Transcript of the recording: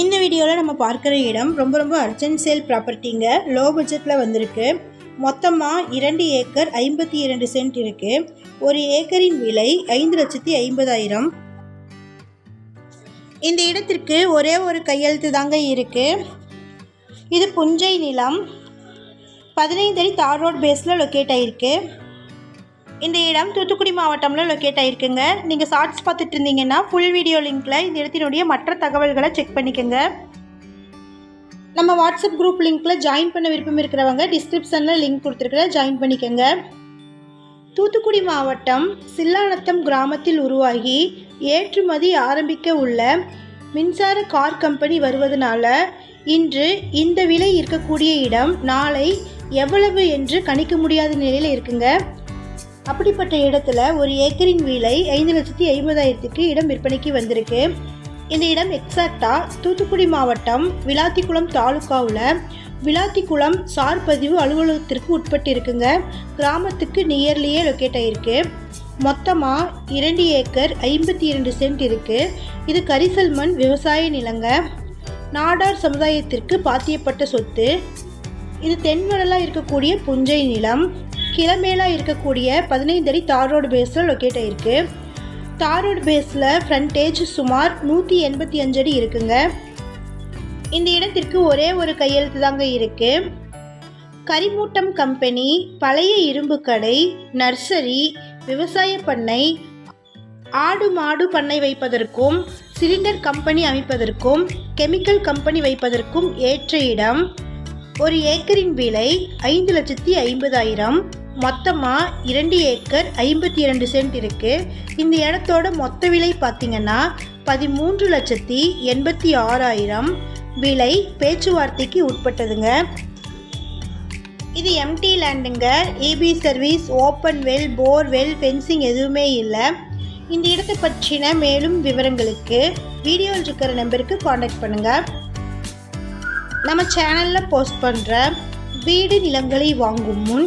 இந்த வீடியோவில் நம்ம பார்க்குற இடம் ரொம்ப ரொம்ப அர்ஜென்ட் சேல் ப்ராப்பர்ட்டிங்க லோ பட்ஜெட்டில் வந்திருக்கு. மொத்தமாக இரண்டு ஏக்கர் ஐம்பத்தி இரண்டு சென்ட் இருக்குது ஒரு ஏக்கரின் விலை ஐந்து லட்சத்தி ஐம்பதாயிரம். இந்த இடத்திற்கு ஒரே ஒரு கையெழுத்து தாங்க இருக்குது இது புஞ்சை நிலம். பதினைந்து அடி தார் ரோட் பேஸில் லொக்கேட் ஆகிருக்கு இந்த இடம் தூத்துக்குடி மாவட்டம்ல லொக்கேட் ஆகிருக்குங்க நீங்கள் ஷார்ட்ஸ் பார்த்துட்டு இருந்தீங்கன்னா ஃபுல் வீடியோ லிங்க்கில் இந்த இடத்தினுடைய மற்ற தகவல்களை செக் பண்ணிக்கோங்க. நம்ம வாட்ஸ்அப் குரூப் லிங்க்கில் ஜாயின் பண்ண விருப்பம் இருக்கிறவங்க டிஸ்கிரிப்ஷனில் லிங்க் கொடுத்துருக்குற ஜாயின் பண்ணிக்கோங்க. தூத்துக்குடி மாவட்டம் சில்லாநத்தம் கிராமத்தில் உருவாகி ஏற்றுமதி ஆரம்பிக்க உள்ள மின்சார கார் கம்பெனி வருவதனால இன்று இந்த விலை இருக்கக்கூடிய இடம் நாளை எவ்வளவு என்று கணிக்க முடியாத நிலையில் இருக்குங்க. அப்படிப்பட்ட இடத்துல ஒரு ஏக்கரின் விலை ஐந்து லட்சத்தி ஐம்பதாயிரத்துக்கு இடம் விற்பனைக்கு வந்திருக்கு. இந்த இடம் எக்ஸாக்டாக தூத்துக்குடி மாவட்டம் விளாத்திக்குளம் தாலுக்காவில் விளாத்திக்குளம் சார் பதிவு அலுவலகத்திற்கு உட்பட்டு இருக்குங்க கிராமத்துக்கு நியர்லியே லொக்கேட் ஆகிருக்கு மொத்தமாக இரண்டு ஏக்கர் ஐம்பத்தி இரண்டு சென்ட் இருக்குது இது கரிசல் மண் விவசாய நிலங்க. நாடார் சமுதாயத்திற்கு பாத்தியப்பட்ட சொத்து. இது தென்வடலாக இருக்கக்கூடிய புஞ்சை நிலம். கிளமேலா இருக்கக்கூடிய பதினைந்து அடி தார் ரோடு பேஸில் லொக்கேட் ஆகிருக்கு தார் ரோடு பேஸில் ஃப்ரண்டேஜ் சுமார் நூற்றி எண்பத்தி அஞ்சு அடி இருக்குங்க. இந்த இடத்திற்கு ஒரே ஒரு கையெழுத்து தாங்க இருக்குது கரிமூட்டம் கம்பெனி பழைய இரும்பு கடை நர்சரி விவசாய பண்ணை ஆடு மாடு பண்ணை வைப்பதற்கும் சிலிண்டர் கம்பெனி அமைப்பதற்கும் கெமிக்கல் கம்பெனி வைப்பதற்கும் ஏற்ற இடம். ஒரு ஏக்கரின் விலை ஐந்து லட்சத்தி ஐம்பதாயிரம். மொத்தமாக இரண்டு ஏக்கர் ஐம்பத்தி இரண்டு சென்ட் இருக்குது இந்த இடத்தோட மொத்த விலை பார்த்திங்கன்னா பதிமூன்று லட்சத்தி எண்பத்தி ஆறாயிரம் விலை பேச்சுவார்த்தைக்கு உட்பட்டதுங்க. இது empty லேண்டுங்க. EB service open well bore well fencing எதுவுமே இல்லை. இந்த இடத்தை பற்றின மேலும் விவரங்களுக்கு வீடியோவில் இருக்கிற நம்பருக்கு காண்டாக்ட் பண்ணுங்கள் நம்ம சேனலில் போஸ்ட் பண்ணுற வீடு நிலங்களை வாங்கும் முன்